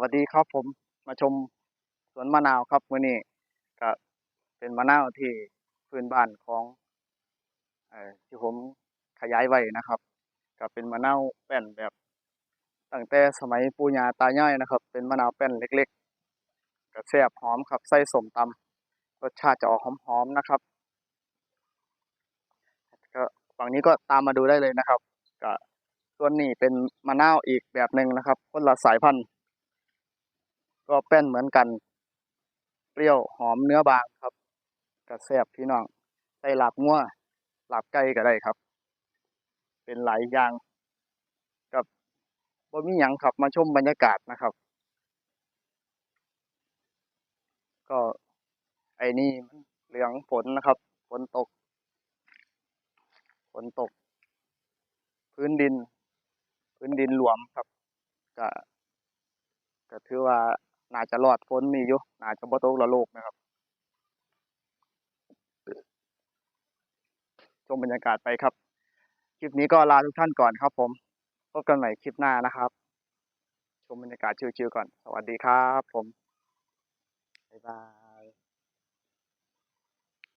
วัสดีครับผมมาชมสวนมะนาวครับมื้อนี้ก็เป็นมะนาวที่พื้นบ้านของอที่ผมขยายไว้นะครับ ก็เป็นมะนาวแป้นแบบตั้งแต่สมัยปู่ย่าตายายนะครับ เป็นมะนาวแป้นเล็กๆก็แซ่บหอมครับใส่สมตำรสชาติจะออกหอมๆนะครับก็ฝั่งนี้ก็ตามมาดูได้เลยนะครับก็ส่วนนี้เป็นมะนาวอีกแบบหนึ่งนะครับคนละสายพันธุ์ ก็แป้นเหมือนกัน เปรี้ยวหอมเนื้อบางครับกระแซบพี่น้องใส่หลาบงัวหลาบไก่ก็ได้ครับ เป็นหลายอย่างกับบ่มีหยังครับมาชมบรรยากาศนะครับ ก็ไอ้นี่มันเหลืองฝนนะครับฝนตกฝนตก พื้นดิน พื้นดินหลวมครับก็ก็ถือว่า น่าจะรอดพ้นมีอยู่น่าจะบ่ตกระโลกนะครับชมบรรยากาศไปครับ คลิปนี้ก็ลาทุกท่านก่อนครับ ผมพบกันใหม่คลิปหน้านะครับ ชมบรรยากาศชิวๆก่อน สวัสดีครับ ผมบ๊ายบาย